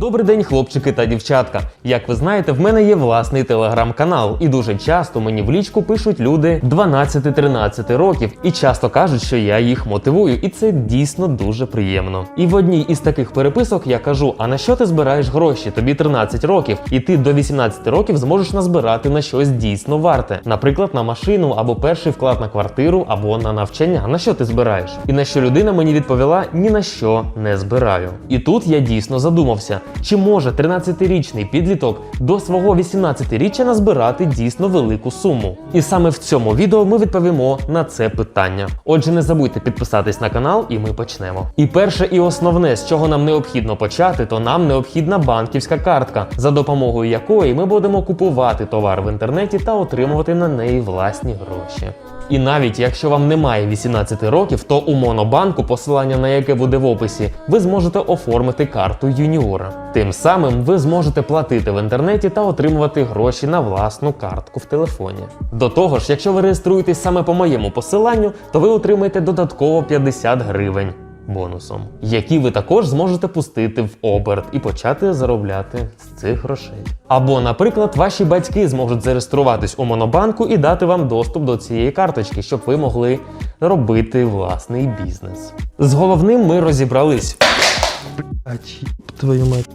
Добрий день, хлопчики та дівчатка. Як ви знаєте, в мене є власний телеграм-канал, і дуже часто мені в лічку пишуть люди 12-13 років і часто кажуть, що я їх мотивую, і це дійсно дуже приємно. І в одній із таких переписок я кажу: а на що ти збираєш гроші? Тобі 13 років, і ти до 18 років зможеш назбирати на щось дійсно варте, наприклад, на машину або перший вклад на квартиру, або на навчання. На що ти збираєш? І на що людина мені відповіла: ні на що не збираю. І тут я дійсно задумався, чи може 13-річний підліток до свого 18-річчя назбирати дійсно велику суму. І саме в цьому відео ми відповімо на це питання. Отже, не забудьте підписатись на канал, і ми почнемо. І перше і основне, з чого нам необхідно почати, то нам необхідна банківська картка, за допомогою якої ми будемо купувати товар в інтернеті та отримувати на неї власні гроші. І навіть якщо вам немає 18 років, то у Монобанку, посилання на яке буде в описі, ви зможете оформити карту юніора. Тим самим ви зможете платити в інтернеті та отримувати гроші на власну картку в телефоні. До того ж, якщо ви реєструєтесь саме по моєму посиланню, то ви отримаєте додатково 50 гривень. Бонусом, які ви також зможете пустити в оберт і почати заробляти з цих грошей. Або, наприклад, ваші батьки зможуть зареєструватись у Монобанку і дати вам доступ до цієї карточки, щоб ви могли робити власний бізнес. З головним ми розібрались. Твою мать.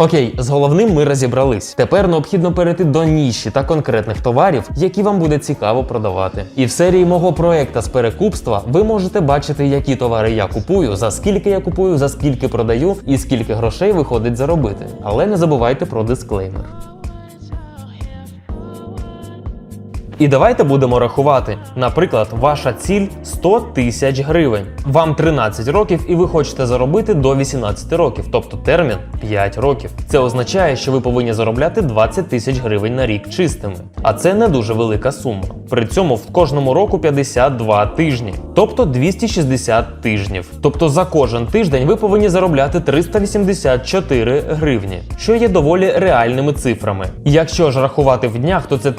Окей, з головним ми розібрались. Тепер необхідно перейти до ніші та конкретних товарів, які вам буде цікаво продавати. І в серії мого проекта з перекупства ви можете бачити, які товари я купую, за скільки я купую, за скільки продаю і скільки грошей виходить заробити. Але не забувайте про дисклеймер. І давайте будемо рахувати. Наприклад, ваша ціль 100 тисяч гривень. Вам 13 років і ви хочете заробити до 18 років, тобто термін 5 років. Це означає, що ви повинні заробляти 20 тисяч гривень на рік чистими. А це не дуже велика сума. При цьому в кожному року 52 тижні, тобто 260 тижнів. Тобто за кожен тиждень ви повинні заробляти 384 гривні, що є доволі реальними цифрами. Якщо ж рахувати в днях, то це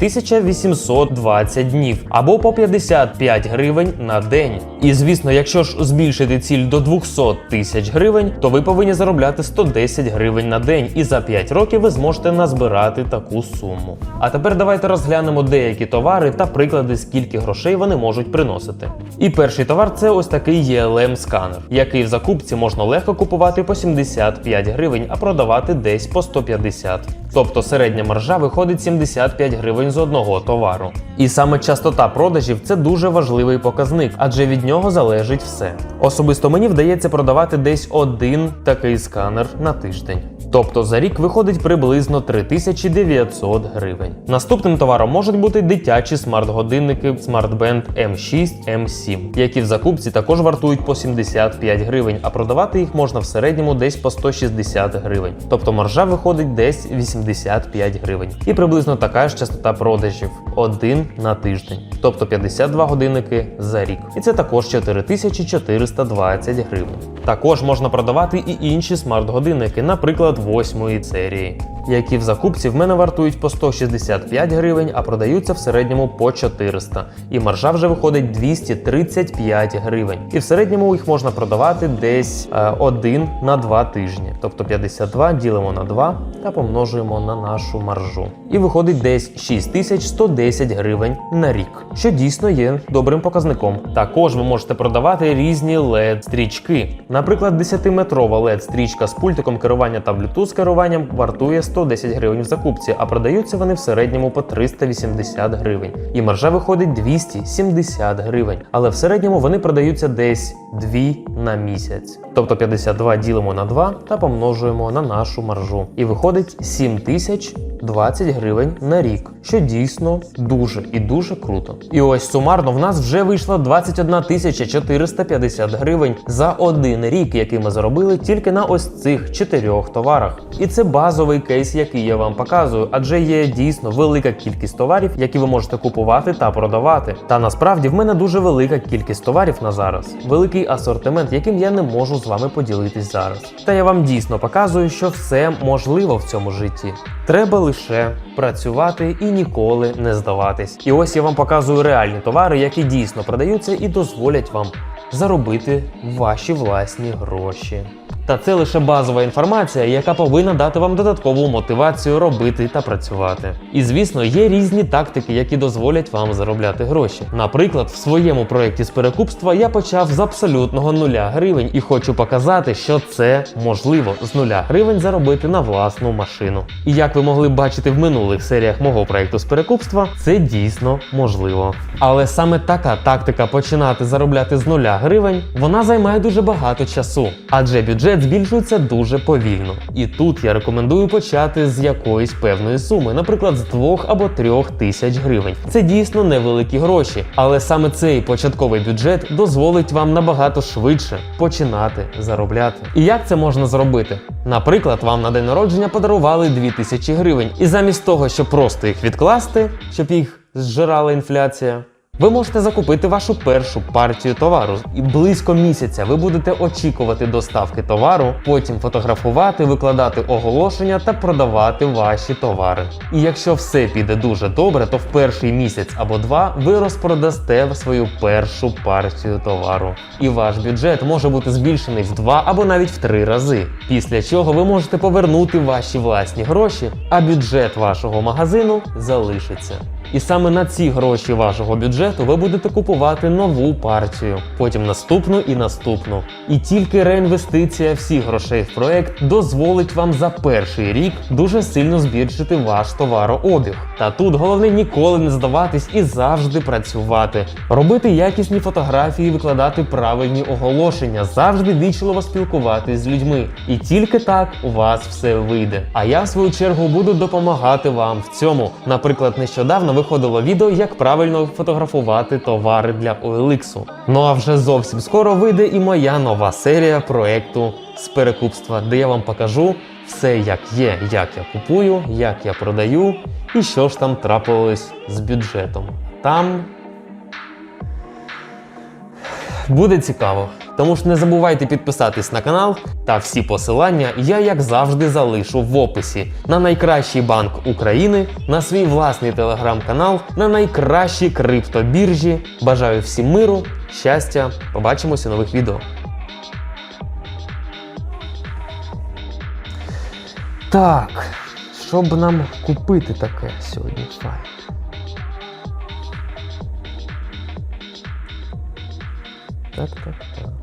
1820 днів або по 55 гривень на день. І звісно, якщо ж збільшити ціль до 200 тисяч гривень, то ви повинні заробляти 110 гривень на день, і за 5 років ви зможете назбирати таку суму. А тепер давайте розглянемо деякі товари та приклади, скільки грошей вони можуть приносити. І перший товар це ось такий ELM сканер, який в закупці можна легко купувати по 75 гривень, а продавати десь по 150. Тобто середня маржа виходить 75 гривень з одного товару. І саме частота продажів це дуже важливий показник, адже від нього залежить все. Особисто мені вдається продавати десь один такий сканер на тиждень. Тобто за рік виходить приблизно 3900 гривень. Наступним товаром можуть бути дитячі смарт-годинники SmartBand M6, M7, які в закупці також вартують по 75 гривень, а продавати їх можна в середньому десь по 160 гривень. Тобто маржа виходить десь 85 гривень. І приблизно така ж частота продажів один на тиждень, тобто 52 годинники за рік. І це також 4420 гривень. Також можна продавати і інші смарт-годинники, наприклад, 8 серії, які в закупці в мене вартують по 165 гривень, а продаються в середньому по 400. І маржа вже виходить 235 гривень. І в середньому їх можна продавати десь е, один на 2 тижні. Тобто 52 ділимо на 2 та помножуємо на нашу маржу. І виходить десь 6110 гривень на рік, що дійсно є добрим показником. Також ви можете продавати різні led стрічки. Наприклад, 10-метрова led стрічка з пультиком керування та Bluetooth керуванням вартує 110 гривень в закупці, а продаються вони в середньому по 380 гривень. І маржа виходить 270 гривень. Але в середньому вони продаються десь 2 на місяць. Тобто 52 ділимо на 2 та помножуємо на нашу маржу. І виходить 7020 гривень на рік, що дійсно дуже і дуже круто. І ось сумарно в нас вже вийшло 21 тисяча 450 гривень за один рік, який ми заробили тільки на ось цих чотирьох товарах. І це базовий кейс, який я вам показую, адже є дійсно велика кількість товарів, які ви можете купувати та продавати. Та насправді в мене дуже велика кількість товарів на зараз, великий асортимент, яким я не можу з вами поділитись зараз. Та я вам дійсно показую, що все можливо в цьому житті. Треба лише працювати і ніколи не здаватись. І ось я вам показую реальні товари, які дійсно продаються і дозволять вам заробити ваші власні гроші. Та це лише базова інформація, яка повинна дати вам додаткову мотивацію робити та працювати. І звісно, є різні тактики, які дозволять вам заробляти гроші. Наприклад, в своєму проєкті з перекупства я почав з абсолютного нуля гривень і хочу показати, що це можливо з нуля гривень заробити на власну машину. І як ви могли б бачити в минулих серіях мого проєкту з перекупства, це дійсно можливо. Але саме така тактика починати заробляти з нуля гривень, вона займає дуже багато часу, адже бюджет збільшується дуже повільно. І тут я рекомендую почати з якоїсь певної суми, наприклад, з 2 або 3 тисяч гривень. Це дійсно невеликі гроші, але саме цей початковий бюджет дозволить вам набагато швидше починати заробляти. І як це можна зробити? Наприклад, вам на день народження подарували 2000 гривень, і замість того, щоб просто їх відкласти, щоб їх зжирала інфляція. Ви можете закупити вашу першу партію товару, і близько місяця ви будете очікувати доставки товару, потім фотографувати, викладати оголошення та продавати ваші товари. І якщо все піде дуже добре, то в перший місяць або два ви розпродасте свою першу партію товару. І ваш бюджет може бути збільшений в два або навіть в три рази. Після чого ви можете повернути ваші власні гроші, а бюджет вашого магазину залишиться. І саме на ці гроші вашого бюджету ви будете купувати нову партію, потім наступну і наступну. І тільки реінвестиція всіх грошей в проект дозволить вам за перший рік дуже сильно збільшити ваш товарообіг. Та тут головне ніколи не здаватись і завжди працювати, робити якісні фотографії, викладати правильні оголошення, завжди вічливо спілкуватись з людьми. І тільки так у вас все вийде. А я в свою чергу буду допомагати вам в цьому. Наприклад, нещодавно виходило відео, як правильно фотографувати товари для OLX. Ну а вже зовсім скоро вийде і моя нова серія проекту з перекупства, де я вам покажу все як є, як я купую, як я продаю і що ж там трапилось з бюджетом. Там буде цікаво. Тому ж не забувайте підписатись на канал та всі посилання я, як завжди, залишу в описі на найкращий банк України, на свій власний телеграм-канал, на найкращі криптобіржі. Бажаю всім миру, щастя. Побачимося у нових відео. Так, що б нам купити таке сьогодні? Файн. Так, так, так.